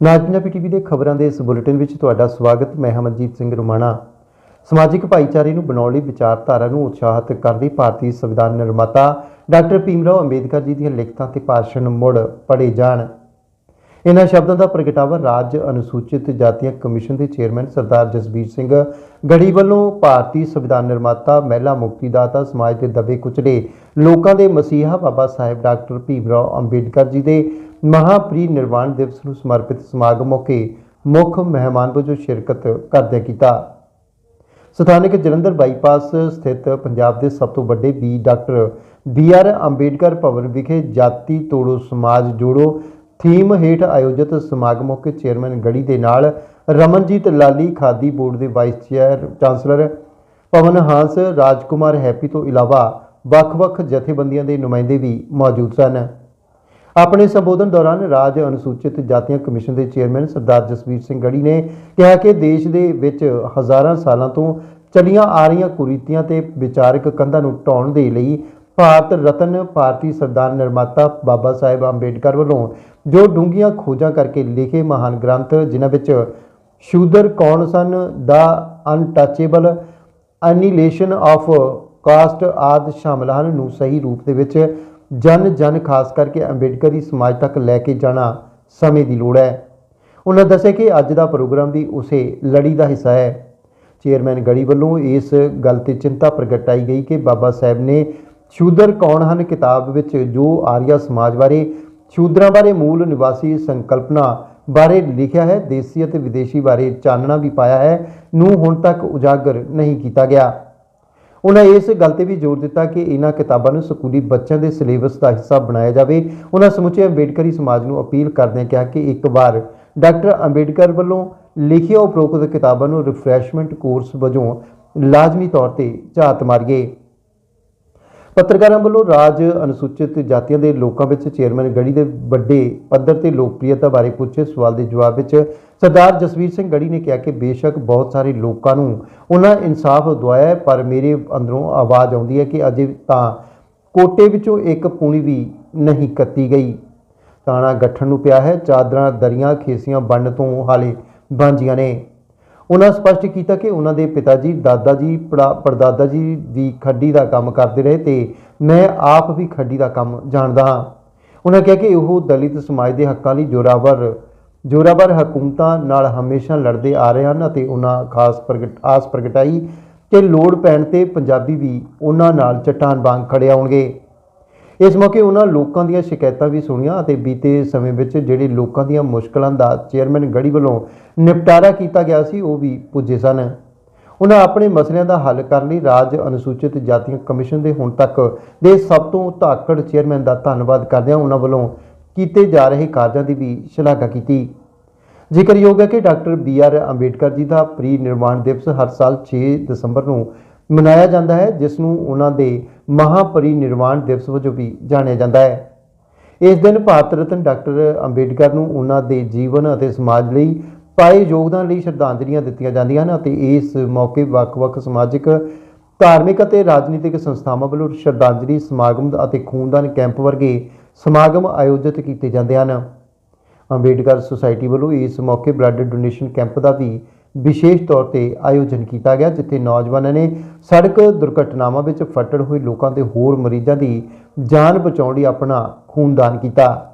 ਨਾਜ Punjabi TV ਦੇ ਖਬਰਾਂ ਦੇ ਇਸ ਬੁਲੇਟਿਨ ਵਿੱਚ ਤੁਹਾਡਾ ਸਵਾਗਤ। ਮੈਂ ਹਮਨਜੀਤ ਸਿੰਘ ਰੁਮਾਣਾ। ਸਮਾਜਿਕ ਭਾਈਚਾਰੇ ਨੂੰ ਬਣਾਉਣ ਲਈ ਵਿਚਾਰਧਾਰਾ ਨੂੰ ਉਤਸ਼ਾਹਿਤ ਕਰਦੀ ਭਾਰਤੀ ਸੰਵਿਧਾਨ ਨਿਰਮਾਤਾ ਡਾਕਟਰ ਭੀਮਰਾਓ ਅੰਬੇਦਕਰ ਜੀ ਦੀਆਂ ਲਿਖਤਾਂ ਤੇ ਭਾਸ਼ਣ ਮੁੜ ਪੜ੍ਹੇ ਜਾਣ। ਇਹਨਾਂ ਸ਼ਬਦਾਂ ਦਾ ਪ੍ਰਗਟਾਵਾ ਰਾਜ ਅਨੁਸੂਚਿਤ ਜਾਤੀਆਂ ਕਮਿਸ਼ਨ ਦੇ ਚੇਅਰਮੈਨ ਸਰਦਾਰ ਜਸਬੀਰ ਸਿੰਘ ਗੜੀ ਵੱਲੋਂ ਭਾਰਤੀ ਸੰਵਿਧਾਨ ਨਿਰਮਾਤਾ ਮਹਿਲਾ ਮੁਕਤੀਦਾਤਾ ਸਮਾਜ ਦੇ ਦਬੇ ਕੁਚਲੇ ਲੋਕਾਂ ਦੇ ਮਸੀਹਾ ਬਾਬਾ ਸਾਹਿਬ ਡਾਕਟਰ ਭੀਮਰਾਓ ਅੰਬੇਦਕਰ ਜੀ ਦੇ ਮਹਾਪਰੀ ਨਿਰਵਾਣ ਦਿਵਸ ਨੂੰ ਸਮਰਪਿਤ ਸਮਾਗਮ ਮੌਕੇ ਮੁੱਖ ਮਹਿਮਾਨ ਵਜੋਂ ਸ਼ਿਰਕਤ ਕਰਦਿਆਂ ਕੀਤਾ। ਸਥਾਨਕ ਜਲੰਧਰ ਬਾਈਪਾਸ ਸਥਿਤ ਪੰਜਾਬ ਦੇ ਸਭ ਤੋਂ ਵੱਡੇ B doctor B R Ambedkar Bhawan ਵਿਖੇ ਜਾਤੀ ਤੋੜੋ ਸਮਾਜ ਜੋੜੋ ਥੀਮ ਹੇਠ ਆਯੋਜਿਤ ਸਮਾਗਮ ਮੌਕੇ ਚੇਅਰਮੈਨ ਗੜੀ ਦੇ ਨਾਲ ਰਮਨਜੀਤ ਲਾਲੀ ਖਾਦੀ ਬੋਰਡ ਦੇ vice chair chancellor, Pawan Hans, Rajkumar Happy ਤੋਂ ਇਲਾਵਾ ਵੱਖ-ਵੱਖ ਜਥੇਬੰਦੀਆਂ ਦੇ ਨੁਮਾਇੰਦੇ ਵੀ ਮੌਜੂਦ ਸਨ। ਆਪਣੇ ਸੰਬੋਧਨ ਦੌਰਾਨ ਰਾਜ ਅਨੁਸੂਚਿਤ ਜਾਤੀਆਂ ਕਮਿਸ਼ਨ ਦੇ ਚੇਅਰਮੈਨ ਸਰਦਾਰ ਜਸਵੀਰ ਸਿੰਘ ਗੜੀ ਨੇ ਕਿਹਾ ਕਿ ਦੇਸ਼ ਦੇ ਵਿੱਚ ਹਜ਼ਾਰਾਂ ਸਾਲਾਂ ਤੋਂ ਚੱਲੀਆਂ ਆ ਰਹੀਆਂ ਕੁਰੀਤੀਆਂ ਤੇ ਵਿਚਾਰਕ ਕੰਧਾਂ ਨੂੰ ਢਾਉਣ ਦੇ ਲਈ ਭਾਰਤ ਰਤਨ ਭਾਰਤੀ ਸੰਵਿਧਾਨ ਨਿਰਮਾਤਾ ਬਾਬਾ ਸਾਹਿਬ ਅੰਬੇਡਕਰ ਵੱਲੋਂ ਜੋ ਡੂੰਘੀਆਂ ਖੋਜਾਂ ਕਰਕੇ ਲਿਖੇ ਮਹਾਨ ਗ੍ਰੰਥ, ਜਿਨ੍ਹਾਂ ਵਿੱਚ ਸ਼ੂਦਰ ਕੌਣ ਸਨ? ਦਾ ਅਨਟੱਚੇਬਲ ਐਨੀਲੇਸ਼ਨ ਆਫ ਕਾਸਟ ਆਦ ਸ਼ਾਮਲ ਹਨ, ਨੂੰ ਸਹੀ ਰੂਪ ਦੇ ਵਿੱਚ ਜਨ ਜਨ ਖਾਸ ਕਰਕੇ ਅੰਬੇਡਕਰੀ ਸਮਾਜ ਤੱਕ ਲੈ ਕੇ ਜਾਣਾ ਸਮੇਂ ਦੀ ਲੋੜ ਹੈ। ਉਹਨਾਂ ਦੱਸਿਆ ਕਿ ਅੱਜ ਦਾ ਪ੍ਰੋਗਰਾਮ ਵੀ ਉਸੇ ਲੜੀ ਦਾ ਹਿੱਸਾ ਹੈ। ਚੇਅਰਮੈਨ ਗੜੀ ਵੱਲੋਂ ਇਸ ਗੱਲ ਤੇ ਚਿੰਤਾ ਪ੍ਰਗਟਾਈ ਗਈ ਕਿ ਬਾਬਾ ਸਾਹਿਬ ਨੇ ਸ਼ੂਦਰ ਕੌਣ ਹਨ ਕਿਤਾਬ ਵਿੱਚ ਜੋ ਆਰੀਆ ਸਮਾਜ ਬਾਰੇ, ਸ਼ੂਦਰਾਂ ਬਾਰੇ ਮੂਲ ਨਿਵਾਸੀ ਸੰਕਲਪਨਾ ਬਾਰੇ ਲਿਖਿਆ ਹੈ, ਦੇਸੀ ਅਤੇ ਵਿਦੇਸ਼ੀ ਬਾਰੇ ਚਾਨਣਾ ਵੀ ਪਾਇਆ ਹੈ, ਨੂੰ ਹੁਣ ਤੱਕ ਉਜਾਗਰ ਨਹੀਂ ਕੀਤਾ ਗਿਆ। ਉਹਨਾਂ ਇਸ ਗੱਲ ਤੇ ਵੀ ਜ਼ੋਰ ਦਿੱਤਾ ਕਿ ਇਹਨਾਂ ਕਿਤਾਬਾਂ ਨੂੰ ਸਕੂਲੀ ਬੱਚਿਆਂ ਦੇ ਸਿਲੇਬਸ ਦਾ ਹਿੱਸਾ ਬਣਾਇਆ ਜਾਵੇ। ਉਹਨਾਂ ਸਮੁੱਚੇ ਅੰਬੇਡਕਰੀ ਸਮਾਜ ਨੂੰ ਅਪੀਲ ਕਰਦਿਆਂ ਕਿਹਾ ਕਿ ਇੱਕ ਵਾਰ ਡਾਕਟਰ ਅੰਬੇਡਕਰ ਵੱਲੋਂ ਲਿਖੀਆਂ ਉਪਰੋਕਤ ਕਿਤਾਬਾਂ ਨੂੰ ਰਿਫਰੈਸ਼ਮੈਂਟ ਕੋਰਸ ਵਜੋਂ ਲਾਜ਼ਮੀ ਤੌਰ ਤੇ ਝਾਤ ਮਾਰੀਏ। ਪੱਤਰਕਾਰਾਂ ਵੱਲੋਂ ਰਾਜ ਅਨੁਸੂਚਿਤ ਜਾਤੀਆਂ ਦੇ ਲੋਕਾਂ ਵਿੱਚ ਚੇਅਰਮੈਨ ਗੜੀ ਦੇ ਵੱਡੇ ਪੱਧਰ ਤੇ ਲੋਕਪ੍ਰਿਯਤਾ ਬਾਰੇ ਪੁੱਛੇ ਸਵਾਲ ਦੇ ਜਵਾਬ ਵਿੱਚ ਸਰਦਾਰ ਜਸਵੀਰ ਸਿੰਘ ਗੜੀ ਨੇ ਕਿਹਾ ਕਿ ਬੇਸ਼ੱਕ ਬਹੁਤ ਸਾਰੇ ਲੋਕਾਂ ਨੂੰ ਉਹਨਾਂ ਇਨਸਾਫ ਦਵਾਇਆ ਪਰ ਮੇਰੇ ਅੰਦਰੋਂ ਆਵਾਜ਼ ਆਉਂਦੀ ਹੈ ਕਿ ਅਜੇ ਤਾਂ ਕੋਟੇ ਵਿੱਚੋਂ ਇੱਕ ਪੂਣੀ ਵੀ ਨਹੀਂ ਕੱਤੀ ਗਈ। ਤਾਣਾ ਗੱਠਣ ਨੂੰ ਪਿਆ ਹੈ, ਚਾਦਰਾਂ, ਦਰੀਆਂ, ਖੇਸੀਆਂ ਬੰਨ ਤੋਂ ਹਾਲੇ ਬਾਂਝੀਆਂ ਨੇ। ਉਹਨਾਂ ਸਪਸ਼ਟ ਕੀਤਾ ਕਿ ਉਹਨਾਂ ਦੇ ਪਿਤਾ ਜੀ ਦਾਦਾ ਜੀ, ਪੜਾ- ਪੜਦਾਦਾ ਜੀ ਵੀ ਖੱਡੀ ਦਾ ਕੰਮ ਕਰਦੇ ਰਹੇ ਤੇ ਮੈਂ ਆਪ ਵੀ ਖੱਡੀ ਦਾ ਕੰਮ ਜਾਣਦਾ ਹਾਂ। ਉਹਨਾਂ ਕਿਹਾ ਕਿ ਉਹ ਦਲਿਤ ਸਮਾਜ ਦੇ ਹੱਕਾਂ ਲਈ ਜੋਰਾਵਰ ਜੋਰਾਵਰ ਹਕੂਮਤਾਂ ਨਾਲ ਹਮੇਸ਼ਾ ਲੜਦੇ ਆ ਰਹੇ ਹਨ ਅਤੇ ਉਹਨਾਂ ਖਾਸ ਪ੍ਰਗਟ, ਆਸ ਪ੍ਰਗਟਾਈ ਕਿ ਲੋੜ ਪੈਣ ਤੇ ਪੰਜਾਬੀ ਵੀ ਉਹਨਾਂ ਨਾਲ ਚਟਾਨ ਵਾਂਗ ਖੜੇ ਆਉਣਗੇ। ਇਸ ਮੌਕੇ ਉਹਨਾਂ ਲੋਕਾਂ ਦੀਆਂ ਸ਼ਿਕਾਇਤਾਂ ਵੀ ਸੁਣੀਆਂ ਅਤੇ ਬੀਤੇ ਸਮੇਂ ਵਿੱਚ ਜਿਹੜੇ ਲੋਕਾਂ ਦੀਆਂ ਮੁਸ਼ਕਲਾਂ ਦਾ ਚੇਅਰਮੈਨ ਗੜੀ ਵੱਲੋਂ ਨਿਪਟਾਰਾ ਕੀਤਾ ਗਿਆ ਸੀ, ਉਹ ਵੀ ਪੁੱਜੇ ਸਨ। ਉਹਨਾਂ ਆਪਣੇ ਮਸਲਿਆਂ ਦਾ ਹੱਲ ਕਰਨ ਲਈ ਰਾਜ ਅਨੁਸੂਚਿਤ ਜਾਤੀਆਂ ਕਮਿਸ਼ਨ ਦੇ ਹੁਣ ਤੱਕ ਦੇ ਸਭ ਤੋਂ ਧਾਕੜ ਚੇਅਰਮੈਨ ਦਾ ਧੰਨਵਾਦ ਕਰਦਿਆਂ ਉਹਨਾਂ ਵੱਲੋਂ ਕੀਤੇ ਜਾ ਰਹੇ ਕਾਰਜਾਂ ਦੀ ਵੀ ਸ਼ਲਾਘਾ ਕੀਤੀ। ਜ਼ਿਕਰਯੋਗ ਹੈ ਕਿ doctor B R Ambedkar ji ਦਾ ਪ੍ਰੀ ਨਿਰਮਾਣ ਦਿਵਸ ਹਰ ਸਾਲ 6 ਦਸੰਬਰ ਨੂੰ ਮਨਾਇਆ ਜਾਂਦਾ ਹੈ, ਜਿਸ ਨੂੰ ਉਹਨਾਂ ਦੇ ਮਹਾਂਪਰੀਨਿਰਵਾਣ ਦਿਵਸ ਵਜੋਂ ਵੀ ਜਾਣਿਆ ਜਾਂਦਾ ਹੈ। ਇਸ ਦਿਨ ਭਾਰਤ ਰਤਨ ਡਾਕਟਰ ਅੰਬੇਡਕਰ ਨੂੰ ਉਹਨਾਂ ਦੇ ਜੀਵਨ ਅਤੇ ਸਮਾਜ ਲਈ ਪਾਏ ਯੋਗਦਾਨ ਲਈ ਸ਼ਰਧਾਂਜਲੀਆਂ ਦਿੱਤੀਆਂ ਜਾਂਦੀਆਂ ਹਨ ਅਤੇ ਇਸ ਮੌਕੇ ਵੱਖ-ਵੱਖ ਸਮਾਜਿਕ, ਧਾਰਮਿਕ ਅਤੇ ਰਾਜਨੀਤਿਕ ਸੰਸਥਾਵਾਂ ਵੱਲੋਂ ਸ਼ਰਧਾਂਜਲੀ ਸਮਾਗਮ ਅਤੇ ਖੂਨਦਾਨ ਕੈਂਪ ਵਰਗੇ ਸਮਾਗਮ ਆਯੋਜਿਤ ਕੀਤੇ ਜਾਂਦੇ ਹਨ। ਅੰਬੇਡਕਰ ਸੁਸਾਇਟੀ ਵੱਲੋਂ ਇਸ ਮੌਕੇ ਬਲੱਡ ਡੋਨੇਸ਼ਨ ਕੈਂਪ ਦਾ ਵੀ ਵਿਸ਼ੇਸ਼ ਤੌਰ ਤੇ ਆਯੋਜਨ ਕੀਤਾ ਗਿਆ, ਜਿੱਥੇ ਨੌਜਵਾਨਾਂ ਨੇ ਸੜਕ ਦੁਰਘਟਨਾਵਾਂ ਵਿੱਚ ਫੱਟੜ ਹੋਏ ਲੋਕਾਂ ਤੇ ਹੋਰ ਮਰੀਜ਼ਾਂ ਦੀ ਜਾਨ ਬਚਾਉਣ ਲਈ ਆਪਣਾ ਖੂਨਦਾਨ ਕੀਤਾ।